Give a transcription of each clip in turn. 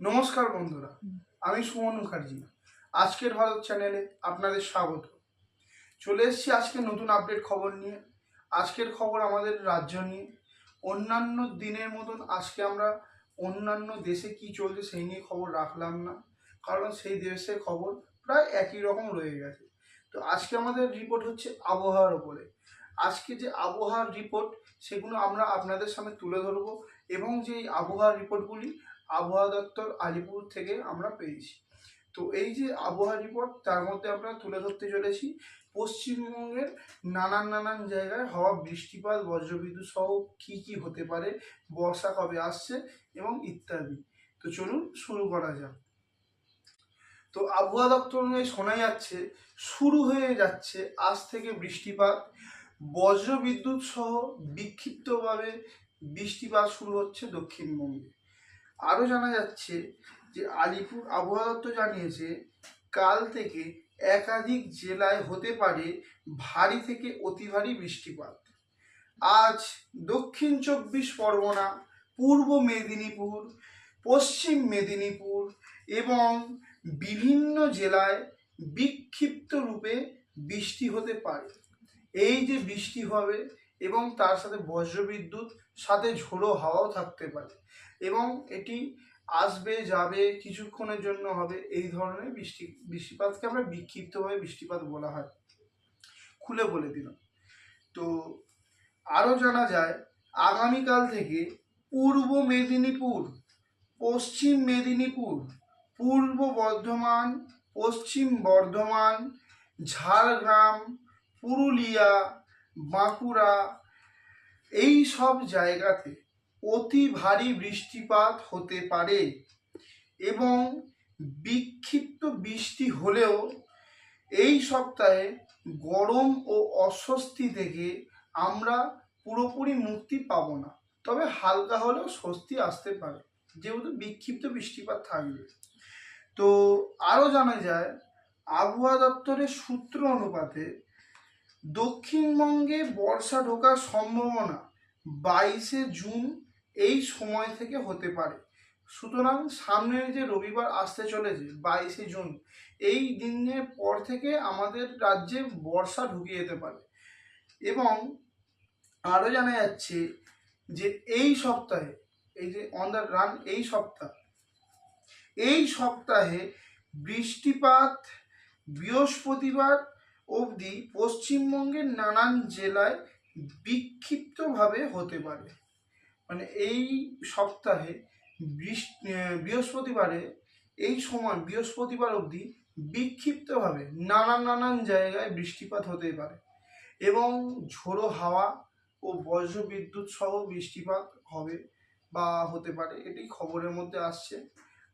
নমস্কার বন্ধুরা, আমি সুমন মুখার্জি। আজকের ভারত চ্যানেলে আপনাদের স্বাগত। চলে এসেছি আজকে নতুন আপডেট খবর নিয়ে। আজকের খবর আমাদের রাজ্য নিয়ে। অন্যান্য দিনের মতন আজকে আমরা অন্যান্য দেশে কি চলছে সেই নিয়ে খবর রাখলাম না। কারণ সেই দেশের খবর প্রায় একই রকম রয়ে গেছে। তো আজকে আমাদের রিপোর্ট হচ্ছে আবহাওয়ার ওপরে আজকে যে আবহাওয়ার রিপোর্ট সেগুলো আমরা আপনাদের সামনে তুলে ধরবো এবং যে আবহাওয়ার রিপোর্টগুলি আবহাওয়া দপ্তর আলিপুর থেকে আমরা পেয়েছি। তো এই যে আবহাওয়া রিপোর্ট তার মধ্যে আমরা তুলে ধরতে চলেছি, পশ্চিমবঙ্গের নানান নানান জায়গায় হওয়া বৃষ্টিপাত, বজ্রবিদ্যুৎ সহ কী কী হতে পারে, বর্ষা কবে আসছে এবং ইত্যাদি। তো চলুন শুরু করা যাক। তো আবহাওয়া দপ্তর অনুযায়ী শোনা যাচ্ছে, শুরু হয়ে যাচ্ছে আজ থেকে বৃষ্টিপাত, বজ্রবিদ্যুৎ সহ বিক্ষিপ্তভাবে বৃষ্টিপাত শুরু হচ্ছে দক্ষিণবঙ্গে। আরও জানা যাচ্ছে যে আলিপুর আবহাওয়া দপ্তর জানিয়েছে, কাল থেকে একাধিক জেলায় হতে পারে ভারী থেকে অতি ভারী বৃষ্টিপাত। আজ দক্ষিণ চব্বিশ পরগনা, পূর্ব মেদিনীপুর, পশ্চিম মেদিনীপুর এবং বিভিন্ন জেলায় বিক্ষিপ্ত রূপে বৃষ্টি হতে পারে। এই যে বৃষ্টি হবে এবং তার সাথে বজ্রবিদ্যুৎ, সাথে ঝোড়ো হাওয়াও থাকতে পারে। এবং এটি আসবে, যাবে, কিছুক্ষণের জন্য হবে, এই ধরনের বৃষ্টি, বৃষ্টিপাতকে আমরা বিক্ষিপ্তভাবে বৃষ্টিপাত বলা হয়। খুলে বলে দিলাম। তো আরও জানা যায়, আগামীকাল থেকে পূর্ব মেদিনীপুর, পশ্চিম মেদিনীপুর, পূর্ব বর্ধমান, পশ্চিম বর্ধমান, ঝাড়গ্রাম, পুরুলিয়া বাঁকুড়া, এই সব জায়গাতে অতি ভারী বৃষ্টিপাত হতে পারে এবং বিক্ষিপ্ত বৃষ্টি হলেও এই সপ্তাহে গরম ও অস্বস্তি থেকে আমরা পুরোপুরি মুক্তি পাব না। তবে হালকা হলেও স্বস্তি আসতে পারে, যেহেতু বিক্ষিপ্ত বৃষ্টিপাত থাকবে। তো আরও জানা যায়, আবহাওয়া দপ্তরের সূত্র অনুপাতে দক্ষিণবঙ্গে বর্ষা ঢোকার সম্ভাবনা বাইশে জুন এই সময় থেকে হতে পারে। সুতরাং সামনের যে রবিবার আসতে চলেছে, বাইশে জুন, এই দিনের পর থেকে আমাদের রাজ্যে বর্ষা ঢুকে যেতে পারে। এবং আরও জানা যাচ্ছে যে এই সপ্তাহে, এই যে অন দ্য রান এই সপ্তাহ, এই সপ্তাহে বৃষ্টিপাত বৃহস্পতিবার অবধি পশ্চিমবঙ্গের নানান জেলায় বিক্ষিপ্তভাবে হতে পারে। মানে এই সপ্তাহে বৃহস্পতিবারে, এই সময় বৃহস্পতিবার অবধি বিক্ষিপ্তভাবে নানান নানান জায়গায় বৃষ্টিপাত হতে পারে এবং ঝোড়ো হাওয়া ও বজ্রবিদ্যুৎ সহ বৃষ্টিপাত হবে বা হতে পারে, এটি খবরের মধ্যে আসছে।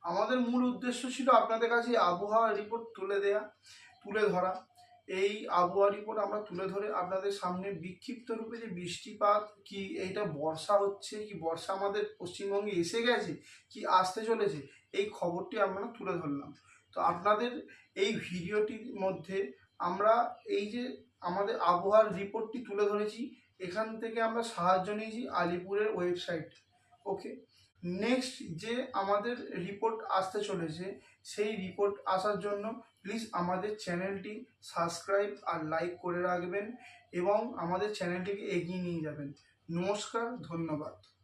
আমাদের মূল উদ্দেশ্য ছিল আপনাদের কাছে আবহাওয়া রিপোর্ট তুলে দেয়া, তুলে ধরা। এই আবহাওয়া রিপোর্ট আমরা তুলে ধরে আপনাদের সামনে বিক্ষিপ্ত রূপে যে বৃষ্টিপাত, কি এইটা বর্ষা হচ্ছে, কি বর্ষা আমাদের পশ্চিমবঙ্গে এসে গেছে, কি আসতে চলেছে, এই খবরটি আমরা তুলে ধরলাম। তো আপনাদের এই ভিডিওটির মধ্যে আমরা এই যে আমাদের আবহাওয়ার রিপোর্টটি তুলে ধরেছি, এখান থেকে আমরা সাহায্য নিয়েছি আলিপুরের ওয়েবসাইট ওকে নেক্সট যে আমাদের রিপোর্ট আসতে চলেছে, সেই রিপোর্ট আসার জন্য প্লিজ আমাদের চ্যানেলটি সাবস্ক্রাইব আর লাইক করে রাখবেন এবং আমাদের চ্যানেলটিকে এগিয়ে নিয়ে যাবেন। নমস্কার, ধন্যবাদ।